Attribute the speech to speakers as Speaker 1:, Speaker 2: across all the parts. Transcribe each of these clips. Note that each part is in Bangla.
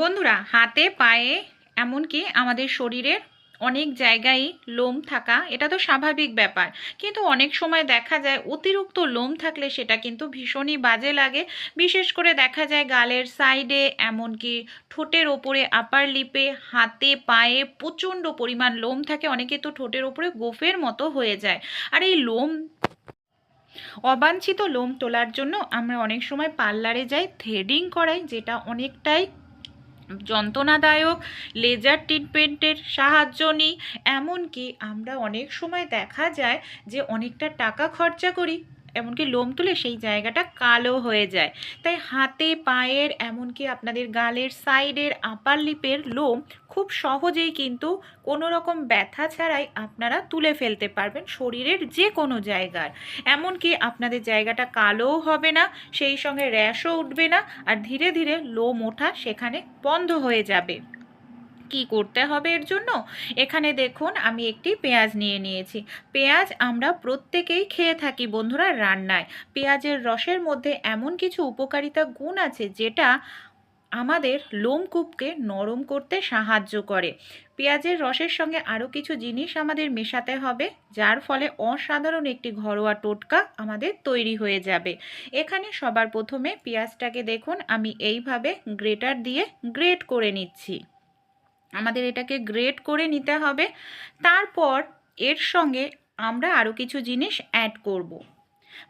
Speaker 1: বন্ধুরা, হাতে, পায়ে, এমনকি আমাদের শরীরের অনেক জায়গায় লোম থাকা, এটা তো স্বাভাবিক ব্যাপার। কিন্তু অনেক সময় দেখা যায় অতিরিক্ত লোম থাকলে সেটা কিন্তু ভীষণই বাজে লাগে। বিশেষ করে দেখা যায় গালের সাইডে, এমনকি ঠোঁটের ওপরে আপার লিপে হাতে, পায়ে প্রচণ্ড পরিমাণ লোম থাকে, অনেকে তো ঠোঁটের ওপরে গোফের মতো হয়ে যায়। আর এই লোম, অবাঞ্ছিত লোম তোলার জন্য আমরা অনেক সময় পার্লারে যাই থ্রেডিং করাই, যেটা অনেকটাই যন্ত্রণাদায়ক লেজার ট্রিটমেন্টের সাহায্য নিই। এমনকি আমরা অনেক সময় দেখা যায় যে অনেকটা টাকা খরচা করি। এমনকি লোম তুলে সেই জায়গাটা কালো হয়ে যায়। তাই হাতে, পায়ের, এমনকি আপনাদের গালের সাইডের আপার লিপের লোম খুব সহজেই কিন্তু কোনো রকম ব্যথা ছাড়াই আপনারা তুলে ফেলতে পারবেন শরীরের যে কোনো জায়গার। এমনকি আপনাদের জায়গাটা কালোও হবে না, সেই সঙ্গে র্যাশও উঠবে না, আর ধীরে ধীরে লোম ওঠা সেখানে বন্ধ হয়ে যাবে। কি করতে হবে এর জন্য? এখানে দেখুন, আমি একটি পেঁয়াজ নিয়ে নিয়েছি। পেঁয়াজ আমরা প্রত্যেকেই খেয়ে থাকি বন্ধুরা রান্নায়। পেঁয়াজের রসের মধ্যে এমন কিছু উপকারিতা গুণ আছে যেটা আমাদের লোমকূপকে নরম করতে সাহায্য করে। পেঁয়াজের রসের সঙ্গে আরও কিছু জিনিস আমাদের মেশাতে হবে, যার ফলে অসাধারণ একটি ঘরোয়া টোটকা আমাদের তৈরি হয়ে যাবে। এখানে সবার প্রথমে পেঁয়াজটাকে দেখুন, আমি এইভাবে গ্রেটার দিয়ে গ্রেট করে নিচ্ছি। আমাদের এটাকে গ্রেট করে নিতে হবে। তারপর এর সঙ্গে আমরা আরও কিছু জিনিস অ্যাড করব।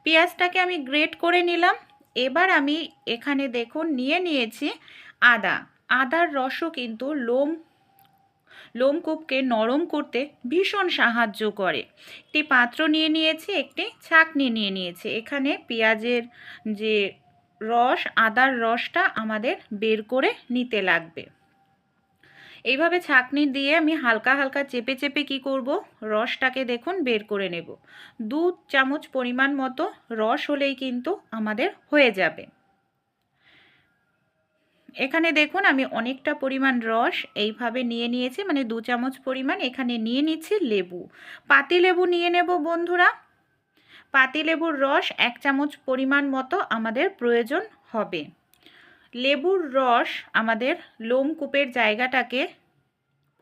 Speaker 1: পেঁয়াজটাকে আমি গ্রেট করে নিলাম। এবার আমি এখানে দেখুন, নিয়ে নিয়েছি আদা। আদার রসও কিন্তু লোম লোমকূপকে নরম করতে ভীষণ সাহায্য করে। একটি পাত্র নিয়ে নিয়েছি, একটি ছাকনি নিয়ে নিয়েছি। এখানে পেঁয়াজের যে রস, আদার রসটা আমাদের বের করে নিতে লাগবে। এইভাবে ছাঁকনি দিয়ে আমি হালকা হালকা চেপে চেপে কি করব? রসটাকে দেখুন, বের করে নেব। দু চামচ পরিমাণ মতো রস হলেই কিন্তু আমাদের হয়ে যাবে। এখানে দেখুন, আমি অনেকটা পরিমাণ রস এইভাবে নিয়ে নিয়েছি মানে দু চামচ পরিমাণ এখানে নিয়ে নিচ্ছি লেবু। পাতি লেবু নিয়ে নেব বন্ধুরা। পাতি লেবুর রস এক চামচ পরিমাণ মতো আমাদের প্রয়োজন হবে। লেবুর রস আমাদের লোমকূপের জায়গাটাকে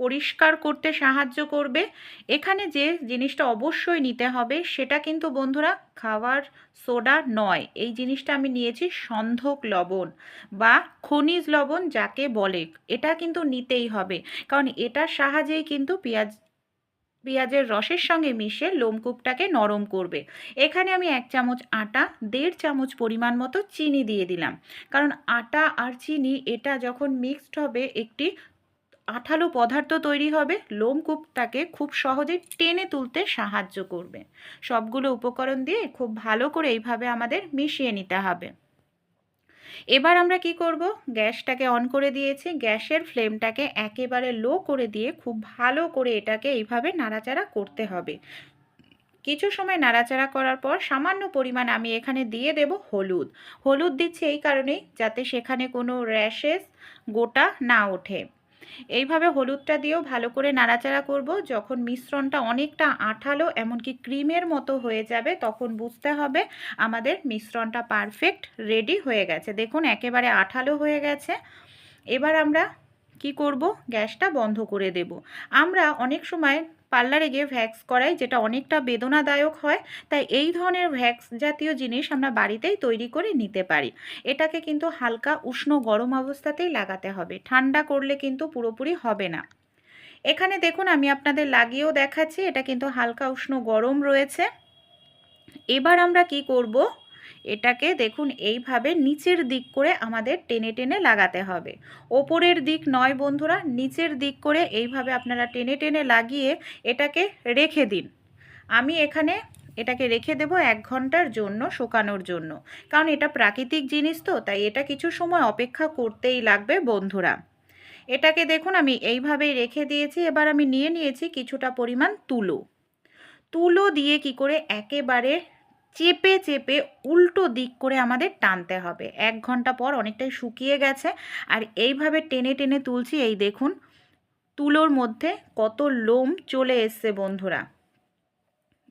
Speaker 1: পরিষ্কার করতে সাহায্য করবে। এখানে যে জিনিসটা অবশ্যই নিতে হবে সেটা কিন্তু বন্ধুরা খাওয়ার সোডা নয়। এই জিনিসটা আমি নিয়েছি সন্ধক লবণ বা খনিজ লবণ যাকে বলে। এটা কিন্তু নিতেই হবে। কারণ এটার সাহায্যেই কিন্তু পেঁয়াজ পেঁয়াজের রসের সঙ্গে মিশে লোমকূপটাকে নরম করবে। এখানে আমি এক চামচ আটা, দেড় চামচ পরিমাণ মতো চিনি দিয়ে দিলাম। কারণ আটা আর চিনি, এটা যখন মিক্সড হবে, একটি আঠালো পদার্থ তৈরি হবে, লোমকূপটাকে খুব সহজে টেনে তুলতে সাহায্য করবে। সবগুলো উপকরণ দিয়ে খুব ভালো করে এইভাবে আমাদের মিশিয়ে নিতে হবে। এবার আমরা কি করব? গ্যাসটাকে অন করে দিয়েছি। গ্যাসের ফ্লেমটাকে একেবারে লো করে দিয়ে খুব ভালো করে এটাকে এইভাবে নাড়াচাড়া করতে হবে। কিছু সময় নাড়াচাড়া করার পর সামান্য পরিমাণ আমি এখানে দিয়ে দেব হলুদ। হলুদ দিচ্ছি এই কারণেই যাতে সেখানে কোনো র্যাশেস গোটা না ওঠে। এইভাবে হলুদটা দিয়েও ভালো করে নাড়াচাড়া করব। যখন মিশ্রণটা অনেকটা আঠালো, এমনকি ক্রিমের মতো হয়ে যাবে, তখন বুঝতে হবে আমাদের মিশ্রণটা পারফেক্ট, রেডি হয়ে গেছে। দেখুন, একেবারে আঠালো হয়ে গেছে। এবার আমরা কি করব? গ্যাসটা বন্ধ করে দেব। আমরা অনেক সময় পার্লারে গিয়ে ভ্যাক্স করাই, যেটা অনেকটা বেদনাদায়ক হয়। তাই এই ধরনের ভ্যাক্স জাতীয় জিনিস আমরা বাড়িতেই তৈরি করে নিতে পারি। এটাকে কিন্তু হালকা উষ্ণ গরম অবস্থাতেই লাগাতে হবে। ঠান্ডা করলে কিন্তু পুরোপুরি হবে না। এখানে দেখুন, আমি আপনাদের লাগিয়েও দেখাচ্ছি। এটা কিন্তু হালকা উষ্ণ গরম রয়েছে। এবার আমরা কি করব? এটাকে দেখুন, এইভাবে নিচের দিক করে আমাদের টেনে টেনে লাগাতে হবে। ওপরের দিক নয় বন্ধুরা, নিচের দিক করে এইভাবে আপনারা টেনে টেনে লাগিয়ে এটাকে রেখে দিন। আমি এখানে এটাকে রেখে দেব এক ঘণ্টার জন্য, শুকানোর জন্য। কারণ এটা প্রাকৃতিক জিনিস তো, তাই এটা কিছু সময় অপেক্ষা করতেই লাগবে বন্ধুরা। এটাকে দেখুন, আমি এইভাবেই রেখে দিয়েছি, এবার আমি নিয়ে নিয়েছি কিছুটা পরিমাণ তুলো। তুলো দিয়ে কি করে একেবারে চেপে চেপে উল্টো দিক করে আমাদের টানতে হবে। এক ঘণ্টা পর অনেকটাই শুকিয়ে গেছে আর এইভাবে টেনে টেনে তুলছি। এই দেখুন, তুলোর মধ্যে কত লোম চলে এসছে বন্ধুরা।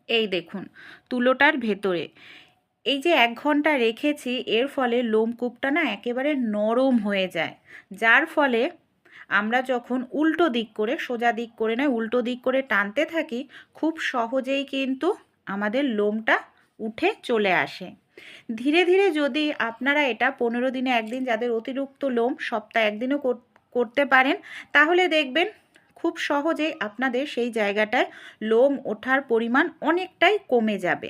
Speaker 1: এই দেখুন, তুলোটার ভেতরে। এই যে এক ঘণ্টা রেখেছি, এর ফলে লোমকূপটা না একেবারে নরম হয়ে যায়। যার ফলে আমরা যখন উল্টো দিক করে, সোজা দিক করে নয় উল্টো দিক করে টানতে থাকি, খুব সহজেই কিন্তু আমাদের লোমটা উঠে চলে আসে। ধীরে ধীরে যদি আপনারা এটা পনেরো দিনে একদিন যাদের অতিরিক্ত লোম সপ্তাহে একদিনও করতে পারেন, তাহলে দেখবেন খুব সহজেই আপনাদের সেই জায়গাটায় লোম ওঠার পরিমাণ অনেকটাই কমে যাবে।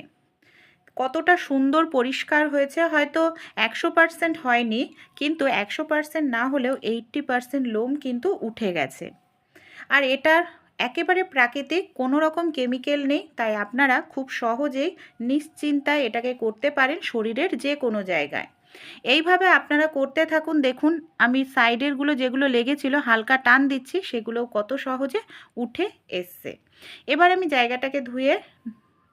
Speaker 1: কতটা সুন্দর পরিষ্কার হয়েছে হয়তো একশো পার্সেন্ট হয়নি, কিন্তু একশো পার্সেন্ট না হলেও এইট্টি পার্সেন্ট লোম কিন্তু উঠে গেছে। আর এটার একেবারে প্রাকৃতিক, কোনো রকম কেমিক্যাল নেই, তাই আপনারা খুব সহজেই নিশ্চিন্তায় এটাকে করতে পারেন শরীরের যে কোনো জায়গায়। এইভাবে আপনারা করতে থাকুন, দেখুন আমি সাইডেরগুলো যেগুলো লেগেছিল, হালকা টান দিচ্ছি সেগুলো কত সহজে উঠে এসছে। এবার আমি জায়গাটাকে ধুয়ে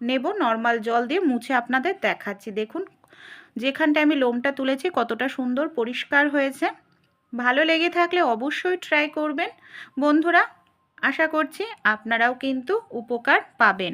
Speaker 1: নেব, নর্মাল জল দিয়ে মুছে আপনাদের দেখাচ্ছি। দেখুন যেখানটা আমি লোমটা তুলেছি কতটা সুন্দর পরিষ্কার হয়েছে। ভালো লেগে থাকলে অবশ্যই ট্রাই করবেন। বন্ধুরা আশা করছি আপনারাও কিন্তু উপকার পাবেন।